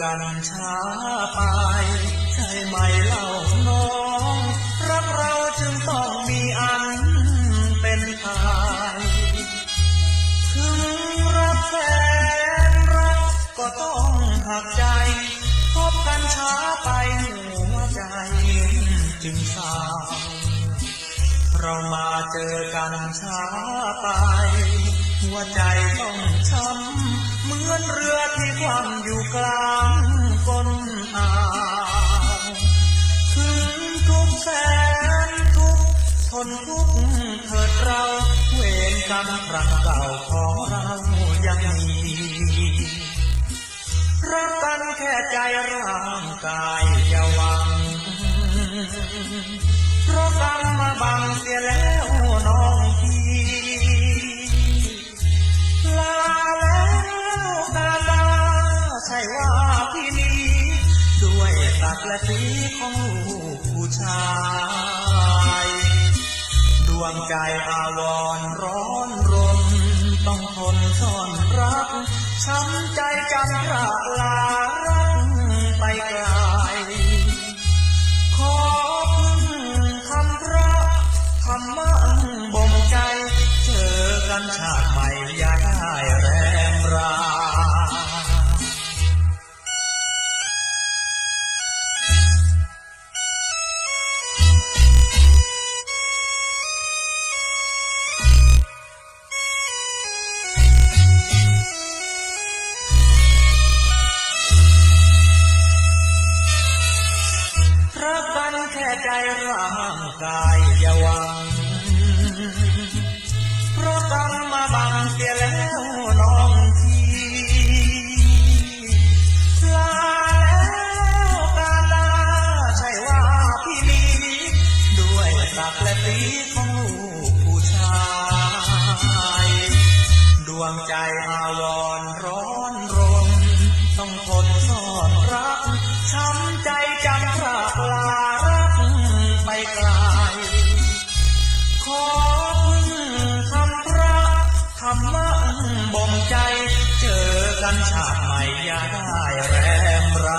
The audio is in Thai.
กันช้าไปใช่ไหมเล่าน้อง รักเราจึงต้องมีอันเป็นไปถึงรักแฟนรักก็ต้องหักใจ พบกันช้าไปหัวใจจึงเศร้าเรามาเจอกันช้าไป หัวใจต้องช้ำ เหมือนเรือที่คว่ำอยู่กลางก้นอ่าวถึงทุกแสนทุกทนทุกเถิดเรา เวรกรรมครั้งเก่าของเรายังมีรักกันแค่ใจร่างกายอย่าหวังเพราะกรรมมาบังเสียแล้วน้องพี่ และสีของลูกผู้ชาย ดวงใจอาวรร้อนรน ต้องทนซ่อนรัก ช้ำใจจำพระลารักไปไกลขอพึ่งคำพระธรรมะบ่มใจ เจอกันชาติใหม่ยา ค่ใจร่างกายอย่าหวัง เพราะกรรมมาบังเสียแล้วน้องพี่ลาแล้วกาลาใช่ว่าพี่นี้ด้วยตักดิ์และตีของลูกผู้ชาย ดวงใจอาวรร้อนรนต้องทน ไกล ขอพึ่งคำพระธรรมะบ่มใจ เจอกันชาติใหม่อย่าได้แรมร